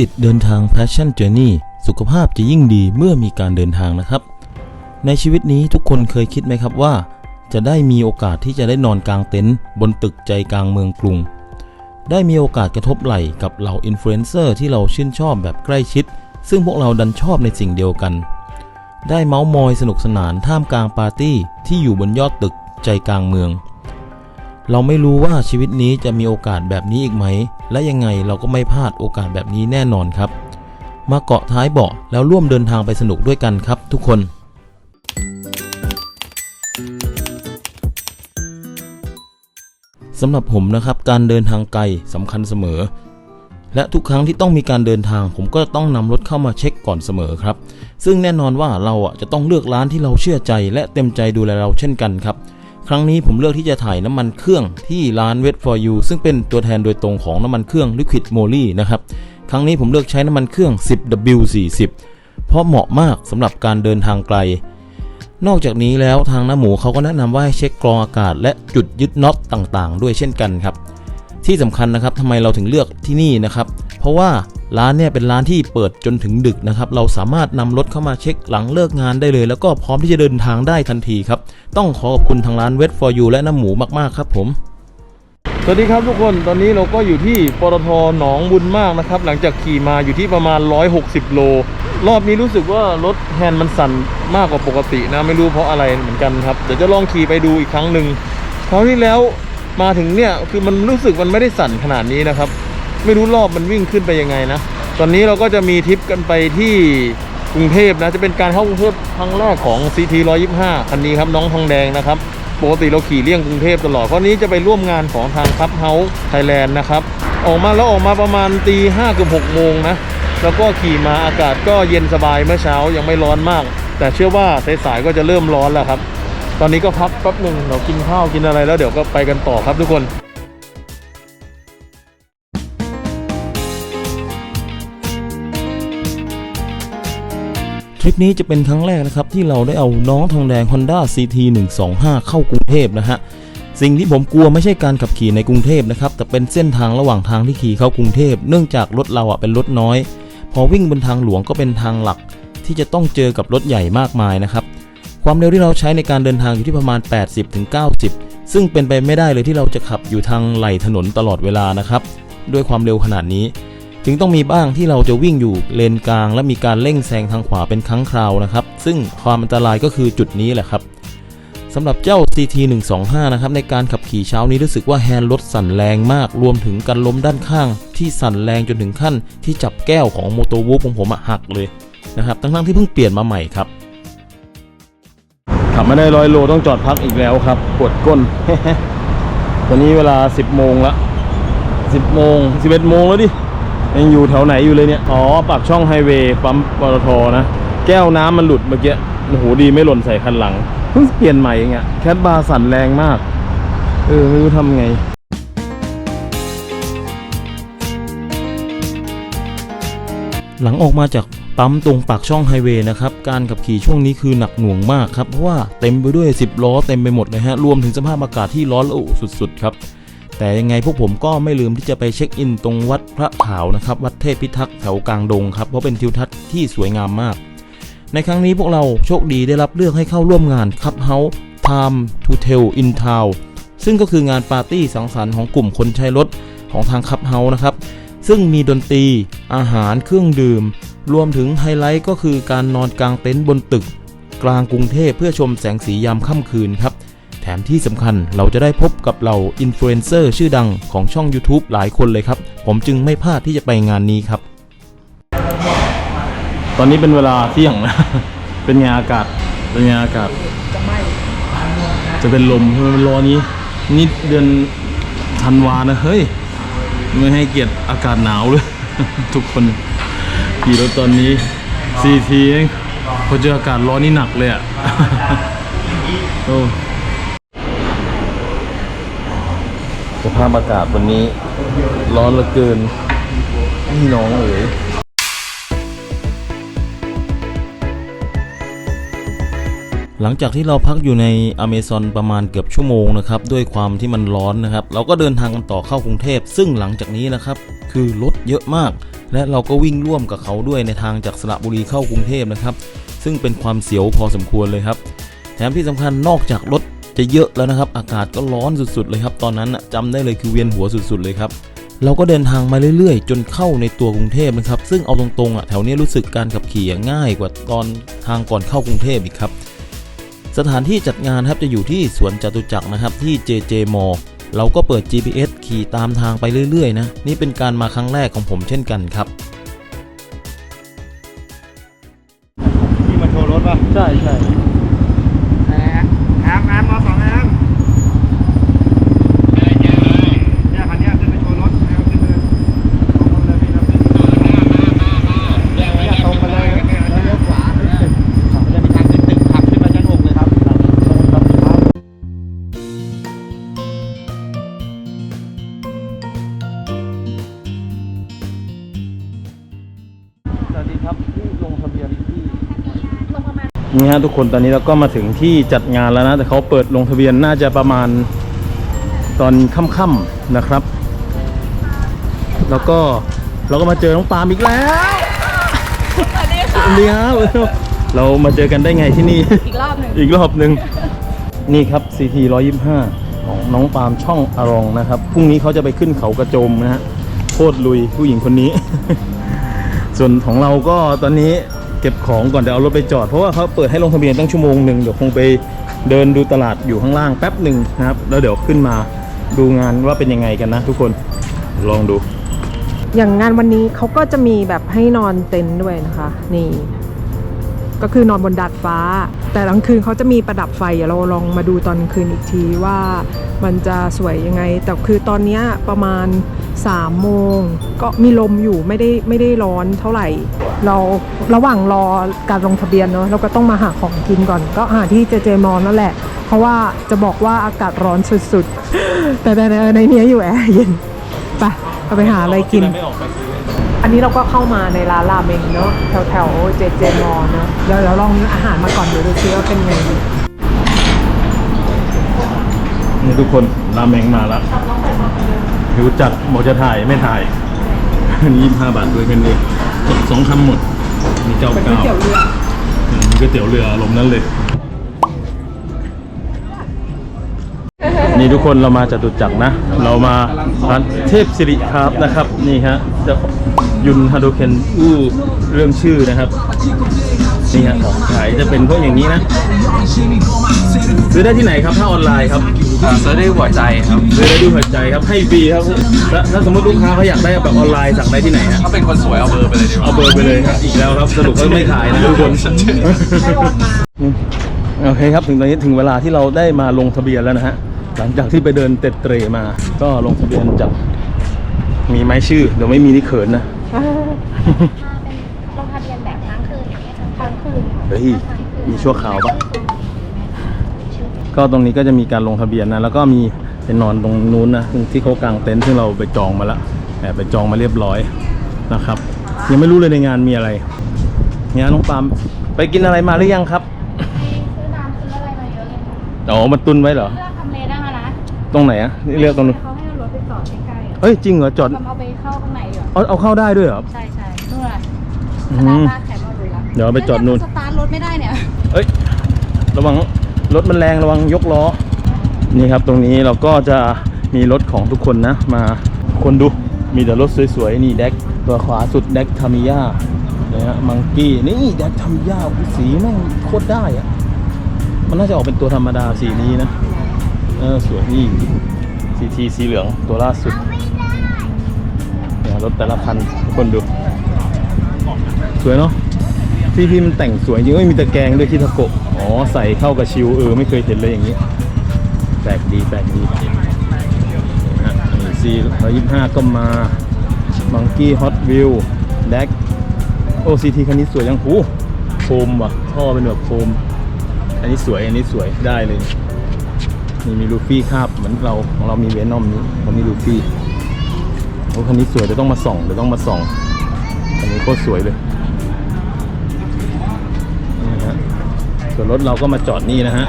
ติดเดินทาง Passion Journey สุขภาพจะยิ่งดีเมื่อมีการเดินทางนะครับ ในชีวิตนี้ทุกคนเคยคิดไหมครับว่า จะได้มีโอกาสที่จะได้นอนกลางเต็นท์บนตึกใจกลางเมืองกรุง ได้มีโอกาสกระทบไหล่กับเหล่าอินฟลูเอนเซอร์ที่เราชื่นชอบแบบใกล้ชิด ซึ่งพวกเราดันชอบในสิ่งเดียวกัน ได้เมาส์มอยสนุกสนานท่ามกลางปาร์ตี้ที่อยู่บนยอดตึกใจกลางเมือง เราไม่รู้ว่าชีวิตนี้จะมีโอกาสแบบนี้อีกไหม และยังไงเราก็ไม่พลาดโอกาสแบบนี้แน่นอนครับ มาเกาะท้ายเบาะแล้วร่วมเดินทางไปสนุกด้วยกันครับ ทุกคนสำหรับผมนะครับการเดินทางไกลสำคัญเสมอ และทุกครั้งที่ต้องมีการเดินทาง ผมก็ต้องนำรถเข้ามาเช็คก่อนเสมอครับ ซึ่งแน่นอนว่าเราอะจะต้องเลือกร้านที่เราเชื่อใจ และเต็มใจดูแลเราเช่นกันครับ ครั้งนี้ผมเลือกที่จะถ่ายน้ำมันเครื่องที่ร้าน Wet for You ซึ่งเป็นตัวแทนโดยตรงของน้ำมันเครื่อง Liquid Moly นะครับ ครั้งนี้ผมเลือกใช้น้ำมันเครื่อง 10W40 เพราะเหมาะมากสำหรับการเดินทางไกล นอกจากนี้แล้วทางน้าหมูเขาก็แนะนำว่าให้เช็คกรองอากาศ และจุดยึดน็อตต่างๆ ด้วยเช่นกันครับ ที่สำคัญนะครับทำไมเราถึงเลือกที่นี่นะครับ เพราะว่า ร้านเนี่ยเป็นร้านที่เปิดจนถึงดึกนะครับ เราสามารถนำรถเข้ามาเช็คหลังเลิกงานได้เลย แล้วก็พร้อมที่จะเดินทางได้ทันทีครับ ต้องขอขอบคุณทางร้าน Wet for You และน้ำหมูมากๆครับผม สวัสดีครับทุกคน ตอนนี้เราก็อยู่ที่ปตทหนองบุญมากนะครับ หลังจากขี่มาอยู่ที่ประมาณ 160 โล รอบนี้รู้สึกว่ารถแฮนด์มันสั่นมากกว่าปกตินะ ไม่รู้เพราะอะไรเหมือนกันครับ เดี๋ยวจะลองขี่ไปดูอีกครั้งหนึ่งคราวที่แล้วมาถึงเนี่ยคือมันรู้สึกมันไม่ได้สั่นขนาดนี้นะครับ ไม่รู้รอบมันวิ่งขึ้นไปยังไงนะ ตอนนี้เราก็จะมีทริปกันไปที่กรุงเทพนะ จะเป็นการเข้ากรุงเทพครั้งแรกของ CT 125 คันนี้ครับ น้องทองแดงนะครับ ปกติเราขี่เลี่ยงกรุงเทพตลอด เพราะนี้จะไปร่วมงานของทางคับเฮาส์ไทยแลนด์นะครับ ออกมาแล้วออกมาประมาณตีห้าเกือบหกโมงนะ แล้วก็ขี่มาอากาศก็เย็นสบายเมื่อเช้ายังไม่ร้อนมาก แต่เชื่อว่าสายๆก็จะเริ่มร้อนแล้วครับ ตอนนี้ก็พักแป๊บหนึ่งเรากินข้าวกินอะไรแล้วเดี๋ยวก็ไปกันต่อครับทุกคน ทริปนี้จะเป็นครั้งแรกนะครับที่เราได้เอาน้องทองแดง Honda CT 125 เข้ากรุงเทพนะฮะสิ่งที่ผมกลัวไม่ใช่การขับขี่ในกรุงเทพนะครับแต่เป็นเส้นทางระหว่างทางที่ขี่เข้ากรุงเทพเนื่องจากรถเราอะเป็นรถน้อย พอวิ่งบนทางหลวงก็เป็นทางหลัก ที่จะต้องเจอกับรถใหญ่มากมายนะครับความเร็วที่เราใช้ในการเดินทางอยู่ที่ประมาณ 80-90 ซึ่งเป็นไปไม่ได้เลยที่เราจะขับอยู่ทางไหลถนนตลอดเวลานะครับด้วยความเร็วขนาดนี้ ถึงต้องมีบ้างที่เราจะวิ่งอยู่เลนกลาง และมีการเร่งแซงทางขวาเป็นครั้งคราวนะครับ ซึ่งความอันตรายก็คือจุดนี้แหละครับสำหรับเจ้า CT 125 นะครับในการขับขี่เช้านี้รู้สึกว่าแฮนด์รถสั่นแรงมาก รวมถึงการล้มด้านข้าง ที่สั่นแรงจนถึงขั้น ที่จับแก้วของโมโตวูฟของผมหักเลยนะครับทั้งๆที่เพิ่งเปลี่ยนมาใหม่ครับขับมาได้ร้อยโลต้องจอดพักอีกแล้วครับปวดก้นตอนนี้เวลา 10โมงละ10โมง11โมงแล้วดิ ยังอยู่แถวไหนอยู่เลยเนี่ย อ๋อปากช่องไฮเวย์ปั๊มปตทนะ แก้วน้ำมันหลุดเมื่อกี้โอ้โหดีไม่หล่นใส่คันหลัง เพิ่งเปลี่ยนใหม่เองอะแคทบาร์สั่นแรงมาก เออ ไม่รู้ทำไงหลังออกมาจากปั๊มตรงปากช่องไฮเวย์นะครับ การขับขี่ช่วงนี้คือหนักหน่วงมากครับ เพราะว่าเต็มไปด้วย 10 ล้อเต็มไปหมดเลยฮะ รวมถึงสภาพอากาศที่ร้อนระอุสุดๆครับ แต่ยังไงพวกผมก็ไม่ลืมที่จะไปเช็คอินตรงวัดพระขาวนะครับ วัดเทพพิทักษ์แถวกลางดงครับ เพราะเป็นทิวทัศน์ที่สวยงามมาก ในครั้งนี้พวกเราโชคดีได้รับเลือกให้เข้าร่วมงานคับเฮาส์ Time to Tell in Town ซึ่งก็คืองานปาร์ตี้สังสรรค์ของกลุ่มคนใช้รถของทางคับเฮาส์นะครับ ซึ่งมีดนตรี อาหารเครื่องดื่ม รวมถึงไฮไลท์ก็คือการนอนกลางเต็นท์บนตึก กลางกรุงเทพเพื่อชมแสงสียามค่ำคืนครับ ที่สำคัญเราจะได้พบกับเราอินฟลูเอนเซอร์ชื่อดังของช่อง YouTube หลายคนเลยครับ ผมจึงไม่พลาดที่จะไปงานนี้ครับ ตอนนี้เป็นเวลาเที่ยง เป็นไงอากาศ เป็นไงอากาศ จะเป็นลมทำไมมันร้อนนี้ นี่เดือนธันวานะ เฮ้ย ไม่ให้เกียรติอากาศหนาวเลย ทุกคนขี่รถตอนนี้ซีทีเองพอเจออากาศร้อนนี่หนักเลยอะ โอ้ สภาพอากาศวันนี้ ร้อนเหลือเกินพี่น้องเอ๋ยหลังจากที่เราพักอยู่ในอเมซอนประมาณเกือบชั่วโมงนะครับด้วยความที่มันร้อนนะครับ เราก็เดินทางกันต่อเข้ากรุงเทพ ซึ่งหลังจากนี้นะครับ คือรถเยอะมาก และเราก็วิ่งร่วมกับเขาด้วยในทางจากสระบุรีเข้ากรุงเทพนะครับ ซึ่งเป็นความเสียวพอสมควรเลยครับ แถมที่สำคัญนอกจากรถ จะเยอะแล้วนะครับ อากาศก็ร้อนสุดๆเลยครับ ตอนนั้นน่ะจำได้เลยคือเวียนหัวสุดๆเลยครับ เราก็เดินทางมาเรื่อยๆ จนเข้าในตัวกรุงเทพนะครับ ซึ่งเอาตรงๆอะแถวเนี้ยรู้สึกการขับขี่ง่ายกว่าตอนทางก่อนเข้ากรุงเทพอีกครับ สถานที่จัดงานครับจะอยู่ที่สวนจตุจักรนะครับที่ JJ m a l l เราก็เปิด GPS ขี่ตามทางไปเรื่อยๆนะ นี่เป็นการมาครั้งแรกของผมเช่นกันครับที่มาโชว์รถป่ะ ใช่ใช่ นี่ฮะทุกคนตอนนี้เราก็มาถึงที่จัดงานแล้วนะ แต่เขาเปิดลงทะเบียนน่าจะประมาณตอนค่ำๆนะครับ แล้วก็เราก็มาเจอน้องปาล์มอีกแล้วสวัสดีค่ะสวัสดีครับเรามาเจอกันได้ไงที่นี่ อีกรอบหนึ่งอีกรอบหนึ่งนี่ครับ CT 125 ของน้องปาล์มช่องอารองนะครับพรุ่งนี้เขาจะไปขึ้นเขากระโจมนะฮะโคตรลุยผู้หญิงคนนี้ ส่วนของเราก็ตอนนี้ เก็บของก่อนเดี๋ยวเอารถไปจอด เพราะว่าเขาเปิดให้ลงทะเบียนตั้งชั่วโมงหนึ่งเดี๋ยวคงไปเดินดูตลาดอยู่ข้างล่างแป๊บหนึ่งนะครับ แล้วเดี๋ยวขึ้นมาดูงานว่าเป็นยังไงกันนะ ทุกคนลองดู อย่างงานวันนี้เขาก็จะมีแบบให้นอนเต็นท์ด้วยนะคะ นี่ ก็คือนอนบนดาดฟ้า แต่กลางคืนเขาจะมีประดับไฟเดี๋ยวเราลองมาดูตอนกลางคืนอีกทีว่ามันจะสวยยังไง แต่คือตอนนี้ประมาณ3โมงก็มีลมอยู่ไม่ได้ไม่ได้ร้อนเท่าไหร่ เราระหว่างรอการลงทะเบียนเนาะเราก็ต้องมาหาของกินก่อน ก็หาที่เจเจมอนนั่นแหละ เพราะว่าจะบอกว่าอากาศร้อนสุดๆ แต่ในในเนี้ยอยู่แอร์เย็นไปเราไปหาอะไรกินอั นนี้เราก็เข้ามาในร้านราเมงเนอะแถวแถวเจเจมอเนอะเดี๋ยวเราลองอาหารมาก่อนเดี๋ยวดูซิว่าเป็นไงนี่ทุกคนราเมงมาแล้วหิวจัดบอกจะถ่ายไม่ถ่ายอันนี้ยี่ห้าบาทด้วยกันเลยสองคำหมดมีเก้าเป็นก๋วยเก้าเตี๋ยวเรืออืมมีก๋วยเตี๋ยวเรืออารมณ์นั้นเลย นี่ทุกคนเรามาจตุจักรนะ เรามาร้านเทพสิริครับนะครับ นี่ฮะเจะยุนฮาโดเคนอู้เรื่องชื่อนะครับ นี่ฮะของขายจะเป็นพวกอย่างนี้นะ ซื้อได้ที่ไหนครับถ้าออนไลน์ครับซื้อได้หัวใจครับซื้อได้ด้วยหัวใจครับให้ฟรีครับแล้วถ้าสมมติลูกค้าเขาอยากได้แบบออนไลน์สั่งได้ที่ไหนฮะถ้าเป็นคนสวยเอาเบอร์ไปเลยดีกว่าเอาเบอร์ไปเลยครับอีกแล้วครับสรุปก็ไม่ขายนะทุกคนโอเคครับถึงตอนนี้ถึงเวลาที่เราได้มาลงทะเบียนแล้วนะฮะ หลังจากที่ไปเดินเต็ดเตรมา ก็ลงทะเบียนจากมีไหมชื่อ เดี๋ยวไม่มีนี่เขินนะลงทะเบียนแบบค้างคืนอย่างเงี้ยค้างคืนเฮ้ยมีชั่วคราวปะก็ตรงนี้ก็จะมีการลงทะเบียนนะ แล้วก็มีเป็นนอนตรงนู้นนะตรงที่เขากางเต็นท์ซึ่งเราไปจองมาแล้วแอบไปจองมาเรียบร้อยนะครับ ยังไม่รู้เลยในงานมีอะไรงานน้องปาล์มไปกินอะไรมาหรือยังครับซื้อน้ำซื้ออะไรมาเยอะเลยค่ะอ๋อมันตุนไว้เหรอ ตรงไหนอะนี่เลือกตรงนู้นเขาให้เอารถไปจอดใกล้ๆอะเอ้ยจริงเหรอจอดทำเอาไปเข้าข้างในอยู่เอาเอาเข้าได้ด้วยเหรอใช่ใช่นู่นแหละอืสตาร์มทบ้านแถมมาดูแล้วเดี๋ยวเอาไปจอดนู่นสตาร์ทรถไม่ได้เนี่ยเอ้ยระวังรถมันแรงระวังยกล้อ นี่ครับตรงนี้เราก็จะมีรถของทุกคนนะมาคนดูมีแต่รถสวยๆ นี่แดกตัวขวาสุดแดกทามิยาเนี่ยฮะมังกี้นี่แดกทามิยาสีแม่งโคตรได้อะมันน่าจะออกเป็นตัวธรรมดาสีนี้นะ เออสวยนี่สีทีสีเหลืองตัวล่าสุดเนี่ยรถแต่ละคันทุกคนดู สวยเนาะที่พี่มันแต่งสวยจริงเอ้ยมีตะแกรงด้วยที่ทาโกะอ๋อใส่เข้ากับชิวเออไม่เคยเห็นเลยอย่างนี้แปลกดีแปลกดีนะฮะนี่ซีร้อยยี่ห้าก็มามังกี้ฮอตวิวแดกโอซีทีคันนี้สวยยังหูโฟมว่ะท่อเป็นแบบโฟมอันนี้สวยอันนี้สวยได้เลย นี่มีลูฟี่คาบเหมือนเราของเรามีเวนอมนี้ผมมีลูฟี่โอ้คันนี้สวยเดี๋ยวต้องมาส่องเดี๋ยวต้องมาส่องคันนี้โคตรสวยเลยนี่ฮะส่วนรถเราก็มาจอดนี่นะฮะ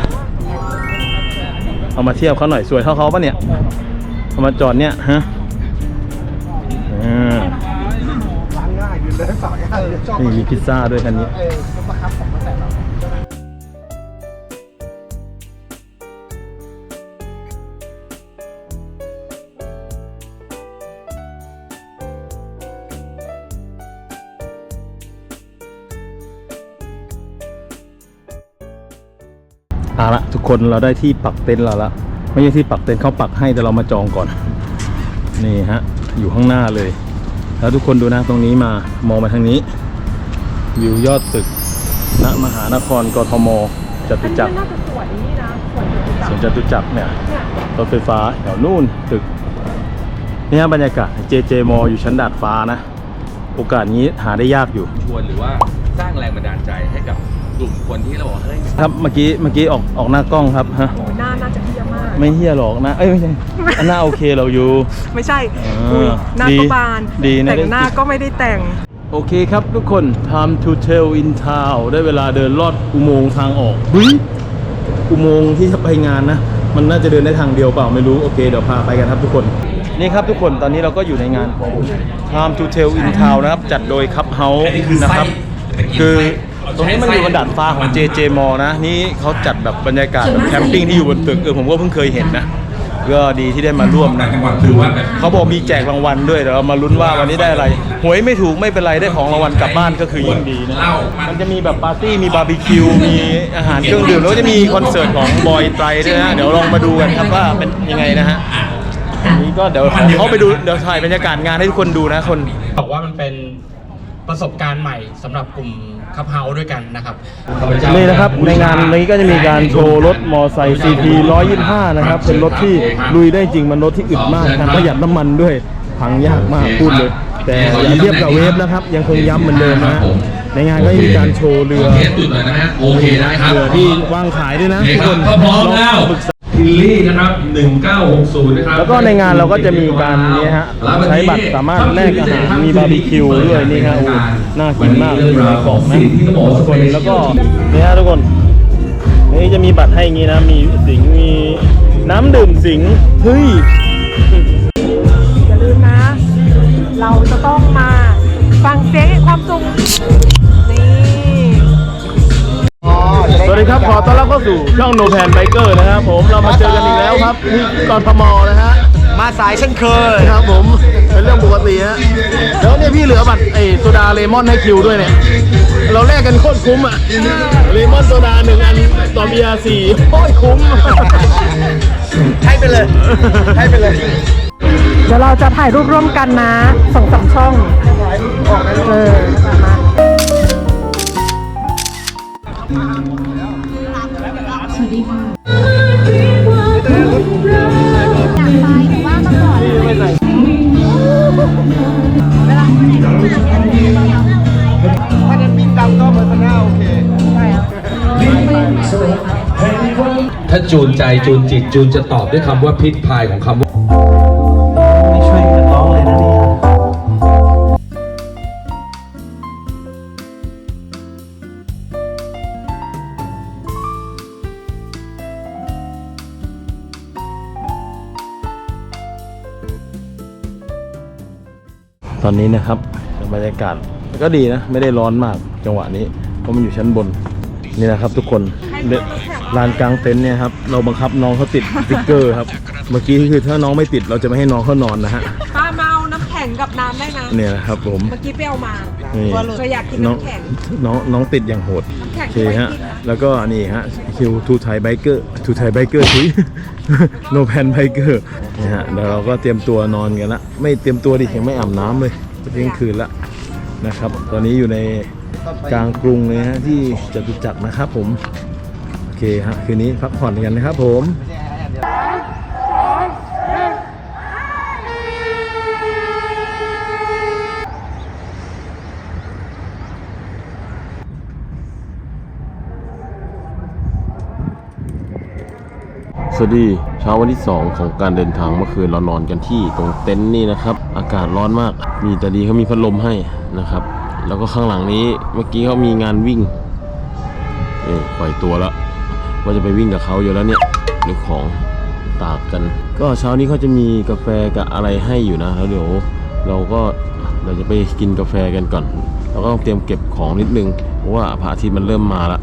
เอามาเทียบเขาหน่อยสวยเท่าเขาปะเนี่ยเอามาจอดเนี่ยฮะอ่าล้างง่ายอยู่เลยสอยง่ายเลยชอบนี่มีพิซซ่าด้วยคันนี้ คนเราได้ที่ปักเต็นท์เราละไม่ใช่ที่ปักเต็นท์เขาปักให้แต่เรามาจองก่อน นี่ฮะ อยู่ข้างหน้าเลย แล้วทุกคนดูนะตรงนี้มามองมาทางนี้ วิวยอดตึกณมหานครกทมจตุจักรน่าจะสวยนี่นะสวยจริงสวนจตุจักรเนี่ยเนี่ยรถไฟฟ้าแถวนู่นตึกนี่ฮะบรรยากาศเจเจมออยู่ชั้นดาดฟ้านะ โอกาสนี้หาได้ยากอยู่ชวนหรือว่าสร้างแรงบันดาลใจให้กับ กลุ่มคนที่เราบอกว่าเฮ้ยครับเมื่อกี้เมื่อกี้ออกออกหน้ากล้องครับฮะโอ้ยหน้าน่าจะเฮี้ยมาก ไม่เฮี้ยหรอกนะ เอ้ยไม่ใช่อันหน้าโอเคเราอยู่ ไม่ใช่อ่าอุ้ยหน้าดีก็บานดีนะ แต่ได้งหน้าก็ไม่ได้แต่ง โอเคครับทุกคน time to tell in town ได้เวลาเดินลอดอุโมงค์ทางออกเฮ้ยอุโมงค์ที่จะไปงานนะ มันน่าจะเดินได้ทางเดียวเปล่าไม่รู้ โอเค เดี๋ยวพาไปกันครับทุกคน นี่ครับทุกคนตอนนี้เราก็อยู่ในงานของ time to tell in town นะครับ จัดโดยคับเฮาส์นะครับ คือ ตรงนี้มันอยู่บนดาดฟ้าของ JJ m a l l นะ นี่เขาจัดแบบบรรยากาศแบบแคมปิ้งที่อยู่บนตึกเออผมก็เพิ่งเคยเห็นนะก็ดีที่ได้มาร่วมนะเขาบอกมีแจกรางวัลด้วยเดี๋ยวเรามาลุ้นว่าวันนี้ได้อะไรหวยไม่ถูกไม่เป็นไรได้ของรางวัลกลับบ้านก็คือยิ่งดีนะมันจะมีแบบปาร์ตี้มีบาร์บีคิวมีอาหารเครื่องดื่มแล้วก็จะมีคอนเสิร์ตของบอยไตรด้วยนะเดี๋ยวลองมาดูกันครับว่าเป็นยังไงนะฮะอันนี้ก็เดี๋ยวขอเขาไปดูเดี๋ยวถ่ายบรรยากาศงานให้ทุกคนดูนะคนบอกว่ามันเป็นประสบการณ์ใหม่สำหรับกลุ่ม คับเฮาด้วยกันนะครับนี่นะครับในงานนี้ก็จะมีการโชว์รถมอไซค์ CT 125 นะครับ เป็นรถที่ลุยได้จริงมันรถที่อึดมากการประหยัดน้ำมันด้วยพังยากมากพูดเลย แต่อย่าเทียบกับเวฟนะครับ ยังคงย้ำเหมือนเดิมนะฮะในงานก็จะมีการโชว์เรือเทสจุดเลยนะฮะโอเคได้ครับเรือที่วางขายด้วยนะโอเคทุกคครับนก็พร้อมแล้วปรึกษา ทิลลี่นะครับ 1960 นะครับแล้วก็ในงานเราก็จะมีการนี้ฮะใช้บัตรสามารถแลกอาหารมีบาร์บีคิวด้วยนี่ฮะโอ้น่ากินมากอยู่ในกล่องนะทุกคนแล้วก็นี่ฮะทุกคนนี่จะมีบัตรให้อย่างงี้นะมีสิงห์มีน้ำดื่มสิงห์เฮ้ยอย่าลืมนะ เราจะต้องมาฟังเสียงแห่งความสุข ด้สวัสดีครับ ขอต้อนรับเข้าสู่ช่อง No Pan Biker นะครับผมเรามาเจอกันอีกแล้วครับที่กทมนะฮะมาสายเช่นเคยครับผมเป็นเรื่องปกติฮะแล้วเนี่ยพี่เหลือบัตรไอ้โซดาเลมอนให้คิวด้วยเนี่ยเราแลกกันโคตรคุ้มอะเลมอนโซดาหนึ่งอันต่อเบียร์สี่โคตรคุ้มให้ไปเลยให้ไปเลยเดี๋ยวเราจะถ่ายรูปร่วมกันนะสองสามช่องเออมา ถ้าจะปิ้งดำก็เบอร์ซนาโอเคใช่ครับถ้าจูนใจจูนจิตจูนจะตอบด้วยคำว่าพิษพายของคำว่า ตอนนี้นะครับบรรยากาศก็ดีนะ ไม่ได้ร้อนมากจังหวะนี้ เพราะมันอยู่ชั้นบนนี่นะครับทุกคนเดลานกลางเต็นท์เนี่ยครับเราบังคับน้องเขาติดสติ๊กเกอร์ครับ เมื่อกี้คือถ้าน้องไม่ติดเราจะไม่ให้น้องเขานอนนะฮะ แข็งกับน้ำได้นะ เนี่ยนะครับผม เมื่อกี้ไปเอามานี่เราอยากกินน้องน้ำแข็ง น้องน้องติดอย่างโหดน้ำแข็งโอเคฮะแล้วก็นี่ฮะคิวทูไทยไบเกอร์ทูไทยไบเกอร์ทุยโนแพนไบเกอร์นี่ฮะเดี๋ยวเราก็เตรียมตัวนอนกันละ ไม่เตรียมตัวดิยังไม่อาบน้ำเลยจะเที่ยงคืนละนะครับ ตอนนี้อยู่ในกลางกรุงเลยฮะที่จตุจักรนะครับผม โอเคฮะคืนนี้พักผ่อนกันนะครับผมส วัสดีเช้าวันที่ 2 ของการเดินทางเมื่อคืนเรานอนกันที่ตรงเต็นท์นี่นะครับ อากาศร้อนมาก มีแต่ดีเขามีพัดลมให้นะครับ แล้วก็ข้างหลังนี้เมื่อกี้เขามีงานวิ่งนี่ปล่อยตัวแล้วว่าจะไปวิ่งกับเขาอยู่แล้วเนี่ยหรือของตากกัน ก็เช้านี้เขาจะมีกาแฟกับอะไรให้อยู่นะแล้วเดี๋ยวเราก็เราจะไปกินกาแฟกันก่อนเราก็ต้องเตรียมเก็บของนิดนึงเพราะว่าพระอาทิตย์มันเริ่มมาละ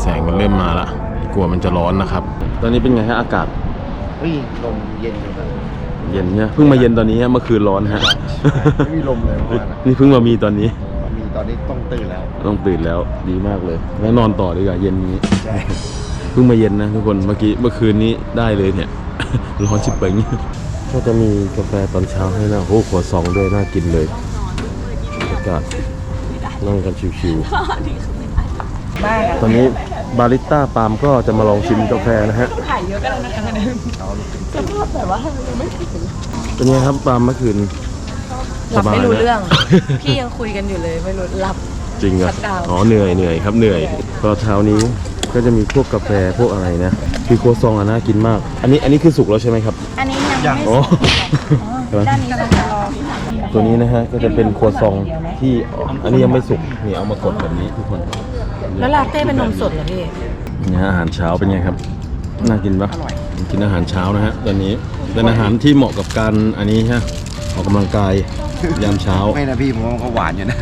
แสงมันเริ่มมาละ กลัวมันจะร้อนนะครับ ตอนนี้เป็นไงฮะอากาศ เฮ้ยลมเย็นอยู่นะเย็นเนี่ยเพิ่งมาเย็นตอนนี้ฮะเมื่อคืนร้อนฮะ ไม่มีลมเลยเมื่อวานอะนี่เพิ่งมามีตอนนี้ มีตอนนี้ต้องตื่นแล้ว ต้องตื่นแล้วดีมากเลย แล้วนอนต่อดีกว่าเย็นนี้ ใช่เพิ่งมาเย็นนะทุกคนเมื่อกี้เมื่อคืนนี้ได้เลยเนี่ย ร้อนชิบเป่งก็จะมีกาแฟตอนเช้าให้นะโอ้โหขวดซองด้วยน่ากินเลยบรรยากาศนั่งกันชิวๆ ตอนนี้บาริสต้าปาล์มก็จะมาลองชิมกาแฟนะฮะถ่ายเยอะกันแล้วนะคะเนี่ยสภาพแบบว่าทำไมยังไม่ถึงเป็นไงครับปาล์มเมื่อคืนหลับไม่รู้สบายนะเรื่อง พี่ยังคุยกันอยู่เลยไม่รู้หลับจริงเหรอะชัดดาวน์อ๋อเหนื่อยเหนื่อยครับเหนื่อยก็เช้านี้ก็จะมีพวกกาแฟพวกอะไรนะคือครัวซองอะน่ากินมาก อันนี้อันนี้คือสุกแล้วใช่ไหมครับ อันนี้ยังไม่อ๋อด้านนี้เราจะรอตัวนี้นะฮะก็จะเป็นครัวซองที่อันนี้ยังไม่สุกนี่เอามากดแบบนี้ทุกคน แล้วลาเต้เป็นนมสดเหรอพี่นี่ฮะอาหารเช้าเป็นไงครับ น่ากินปะกินอาหารเช้านะฮะตอนนี้เป็นอาหารที่เหมาะกับการอันนี้ฮะออกกำลังกายยามเช้าไม่นะพี่ผมว่ามันก็หวานอยู่นะ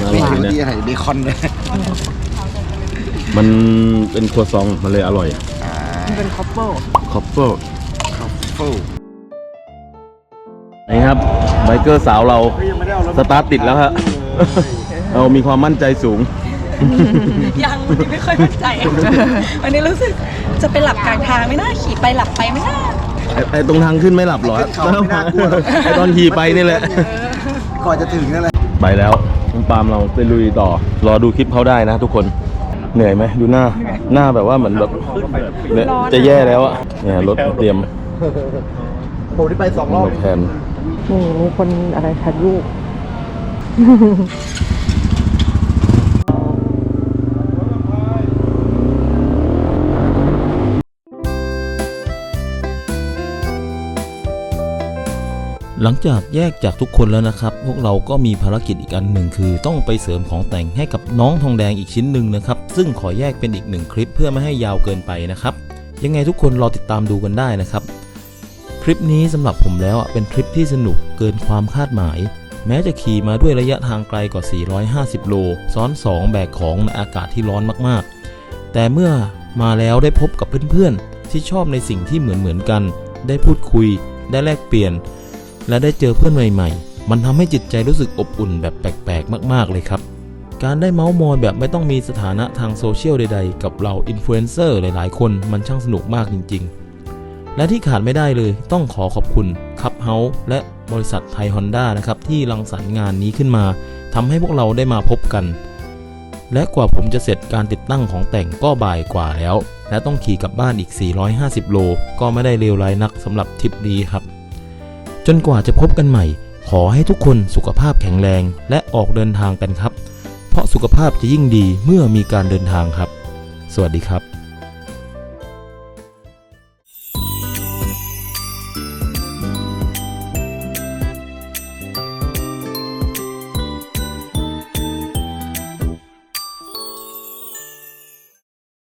น่าอไม่ร่อยถึงนะที่อะไรเบคอนเลยมันเป็นครัวซองมันเลยอร่อยอ่าเป็นคอปเปิลคอปเปอร์ข้าวฟูนี่ครับไบเกอร์สาวเราสตาร์ทติดแล้วฮะเรามีความมั่นใจสูง ยังวันนี้ไม่ค่อยมั่นใจ วันนี้รู้สึกจะไปหลับกลางทางไม่น่าขี่ไปหลับไปไม่น่าไอ้ไอ้ตรงทางขึ้นไม่หลับเหรอเขาไม่น่ากลัวหรอก ไอ้ตอนขี่ไปนี่แหละ ก่อนจะถึงนั่นแหละไปแล้วคุณปาล์มเราไปลุยต่อ รอดูคลิปเขาได้นะทุกคน เหนื่อยไหมดูหน้า หน้าแบบว่าเหมือนแบบเนี่ยจะแย่แล้วอะเนี่ยรถเตรียมผมที่ไปสองรอบ รถแทนนี่มีคนอะไรถ่ายรู หลังจากแยกจากทุกคนแล้วนะครับ พวกเราก็มีภารกิจอีกอันหนึ่งคือต้องไปเสริมของแต่งให้กับน้องทองแดงอีกชิ้นหนึ่งนะครับ ซึ่งขอแยกเป็นอีกหนึ่งคลิปเพื่อไม่ให้ยาวเกินไปนะครับ ยังไงทุกคนรอติดตามดูกันได้นะครับ คลิปนี้สำหรับผมแล้วเป็นคลิปที่สนุกเกินความคาดหมาย แม้จะขี่มาด้วยระยะทางไกลกว่า 450 โล ซ้อน 2 แบกของในอากาศที่ร้อนมากๆ แต่เมื่อมาแล้วได้พบกับเพื่อนๆที่ชอบในสิ่งที่เหมือนๆกัน ได้พูดคุย ได้แลกเปลี่ยน และได้เจอเพื่อนใหม่ๆ มันทำให้จิตใจรู้สึกอบอุ่นแบบแปลกๆ มากๆ เลยครับ การได้เมาส์มอยแบบไม่ต้องมีสถานะทางโซเชียลใดๆ กับเราอินฟลูเอนเซอร์หลายๆ คนมันช่างสนุกมากจริง ๆ และที่ขาดไม่ได้เลยต้องขอขอบคุณคับเฮาส์และบริษัทไทยฮอนด้านะครับที่รังสรรค์งานนี้ขึ้นมาทำให้พวกเราได้มาพบกัน และกว่าผมจะเสร็จการติดตั้งของแต่งก็บ่ายกว่าแล้ว และต้องขี่กลับบ้านอีก 450 โล ก็ไม่ได้เลวร้ายนักสำหรับทริปนี้ครับ จนกว่าจะพบกันใหม่ ขอให้ทุกคนสุขภาพแข็งแรงและออกเดินทางกันครับ เพราะสุขภาพจะยิ่งดีเมื่อมีการเดินทางครับ สวัสดีครับ